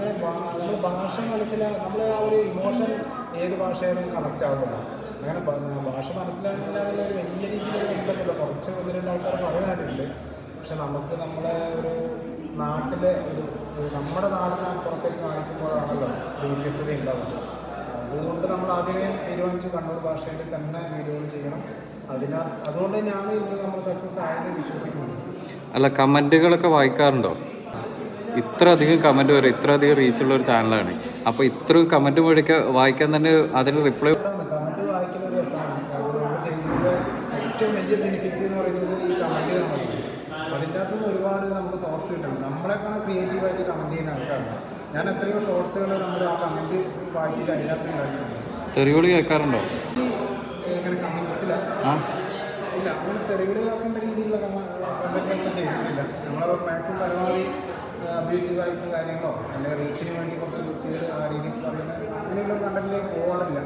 അങ്ങനെ നമ്മൾ ഭാഷ മനസ്സിലാക്കുക നമ്മൾ ആ ഒരു ഇമോഷൻ ഏത് ഭാഷയായാലും കണക്റ്റ് ആവുന്നില്ല. അങ്ങനെ ഭാഷ മനസ്സിലാകുന്നില്ല ഒരു വലിയ രീതിയിലുള്ള കണ്ടല്ലോ കുറച്ച് ഒന്ന് രണ്ട് ആൾക്കാർ പറയാനായിട്ടുണ്ട് പക്ഷെ നമുക്ക് നമ്മുടെ ഒരു നാട്ടിലെ ഒരു നമ്മുടെ നാടിനെ പുറത്തേക്ക് കാണിക്കുമ്പോഴാണല്ലോ ഒരു വ്യത്യസ്തത ഉണ്ടാവുന്നത്. അതുകൊണ്ട് നമ്മൾ ആദ്യമേ തീരുമാനിച്ചു കണ്ണൂർ ഭാഷയിൽ തന്നെ വീഡിയോകൾ ചെയ്യണം. അതിനാൽ അതുകൊണ്ട് തന്നെയാണ് ഇന്ന് നമ്മൾ സക്സസ് ആയത് വിശ്വസിക്കുന്നത്. അല്ല കമന്റുകളൊക്കെ വായിക്കാറുണ്ടോ? ഇത്ര അധികം കമന്റ് വരും ഇത്ര അധികം റീച്ചുള്ള ഒരു ചാനലാണ് അപ്പോൾ ഇത്ര കമന്റ് വഴിയൊക്കെ വായിക്കാൻ തന്നെ അതിന് റിപ്ലൈ കമന്റ് ഏറ്റവും വലിയ ബെനിഫിറ്റ് എന്ന് പറയുന്നത് ഈ കമന്റുകളാണ് അതിന്റെ അകത്ത് നിന്ന് ഒരുപാട് നമുക്ക് തോട്ട്സ് കിട്ടുന്നുണ്ട് നമ്മളെക്കാണ് ക്രിയേറ്റീവായിട്ട് കമന്റ് ചെയ്യുന്ന ആൾക്കാരാണ് ഞാൻ എത്രയോ ഷോർട്സുകൾ നമ്മൾ ആ കമന്റ് വായിച്ചിട്ട് ഉണ്ടാക്കിയിട്ടുണ്ട്. തെറിവിളി കേൾക്കാറുണ്ടോ? ഇല്ല അങ്ങനെ തെറിവിളി കേൾക്കേണ്ട രീതിയിലുള്ള നമ്മൾ ചെയ്തിട്ടില്ല നമ്മൾ മാക്സിമം പരമാവധി അബ്യൂസീവ് ആയിട്ടുള്ള കാര്യങ്ങളോ അല്ലെങ്കിൽ റീച്ചിന് വേണ്ടി കുറച്ച് വൃത്തികൾ ആ രീതിയിൽ പറയുന്ന അങ്ങനെയുള്ള കണ്ടന്റിലേക്ക് പോകാറില്ല